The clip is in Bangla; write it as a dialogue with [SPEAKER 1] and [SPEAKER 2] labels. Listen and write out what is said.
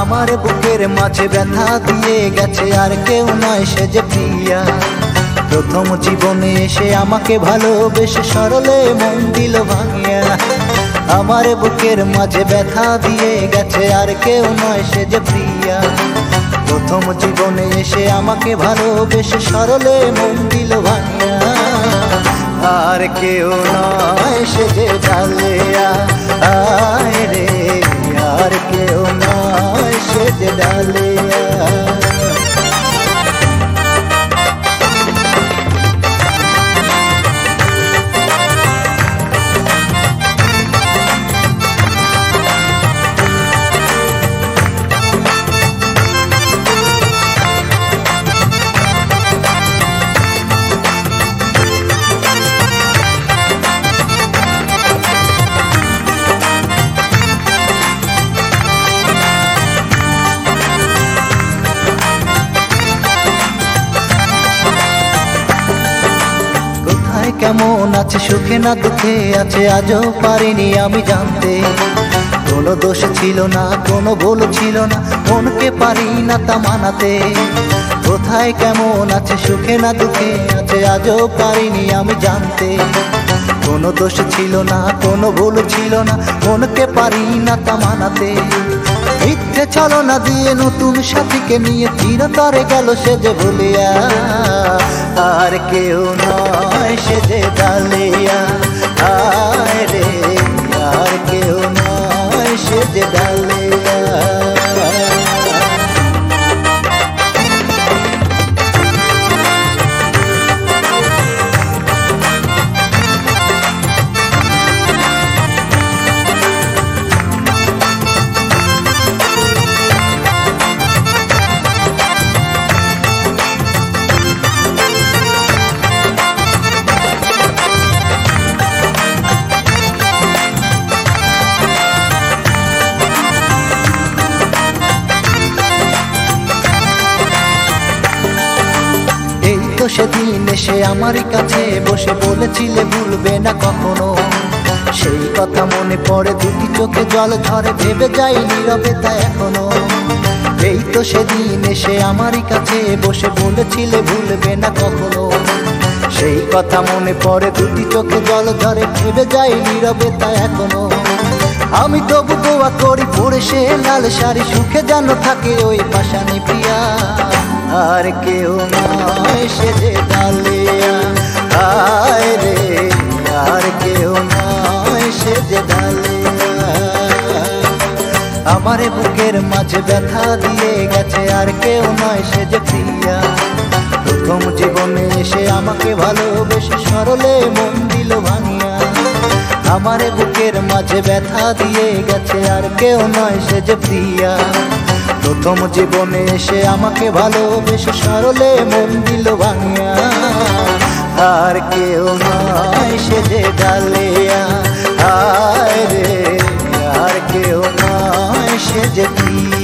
[SPEAKER 1] আমার বুকের মাঝে ব্যথা দিয়ে গেছে, আর কেউ নয় সে যে প্রিয়া। প্রথম জীবনে এসে আমাকে ভালোবেসে সরলে মন দিল ভাঙিয়া। আমার বুকের মাঝে ব্যথা দিয়ে গেছে, আর কেউ নয় সে যে প্রিয়া। প্রথম জীবনে এসে আমাকে ভালোবেসে সরলে মন দিল ভাঙিয়া। আর কেউ নয় সে যে ডালিয়া নয় সে কেমন আছে, সুখে না দুঃখে আছে, আজও পারিনি আমি জানতে। কোনো দোষ ছিল না, কোনো ভুল ছিল না, মনকে পারি না তা মানাতে। কোথায় কেমন আছে, সুখে না দুঃখে আছে, আজও পারিনি আমি জানতে। কোনো দোষ ছিল না, কোনো ভুল ছিল না, মনকে পারি না তা মানাতে। মিথ্যে চলো না দিয়ে নতুন সাথীকে নিয়ে চিরতরে গেল সে যে ভুলিয়া। আর কেউ নয়। সে যে তো সেদিন এসে আমার কাছে বসে বলেছিলে ভুলবে না কখনো। সেই কথা মনে পড়ে, দুটি চোখে জল ঝরে, ভেবে যাই নীরবে তা এখনও। এই তো সেদিন এসে আমার কাছে বসে বলেছিলে ভুলবে না কখনো। সেই কথা মনে পড়ে, দুটি চোখে জল ধরে ভেবে যাই নীরবে তা এখনও। আমি তবু দোয়া করি, পড়ে সে লাল শাড়ি, সুখে যেন থাকে ওই পাশানি প্রিয়া। আর কেউ নয় সে যে ডালিয়া আয় রে, আর কেউ নয় সে যে ডালিয়া আমারে বুকের মাঝে ব্যথা দিয়ে গেছে, আর কেউ নয় সে যে প্রিয়া। প্রথম জীবনে এসে আমাকে ভালোবেসে সরলে মন দিল ভাঙিয়া। আমারে বুকের মাঝে ব্যথা দিয়ে গেছে, আর কেউ নয় সে যে প্রিয়া। প্রথম জীবনে এসে আমাকে ভালোবেসে সরলে মন দিল ভাঙিয়া। আর কেউ নাই সে যে ডালিয়া। আর রে, আর কেউ নাই সে যে পিয়া।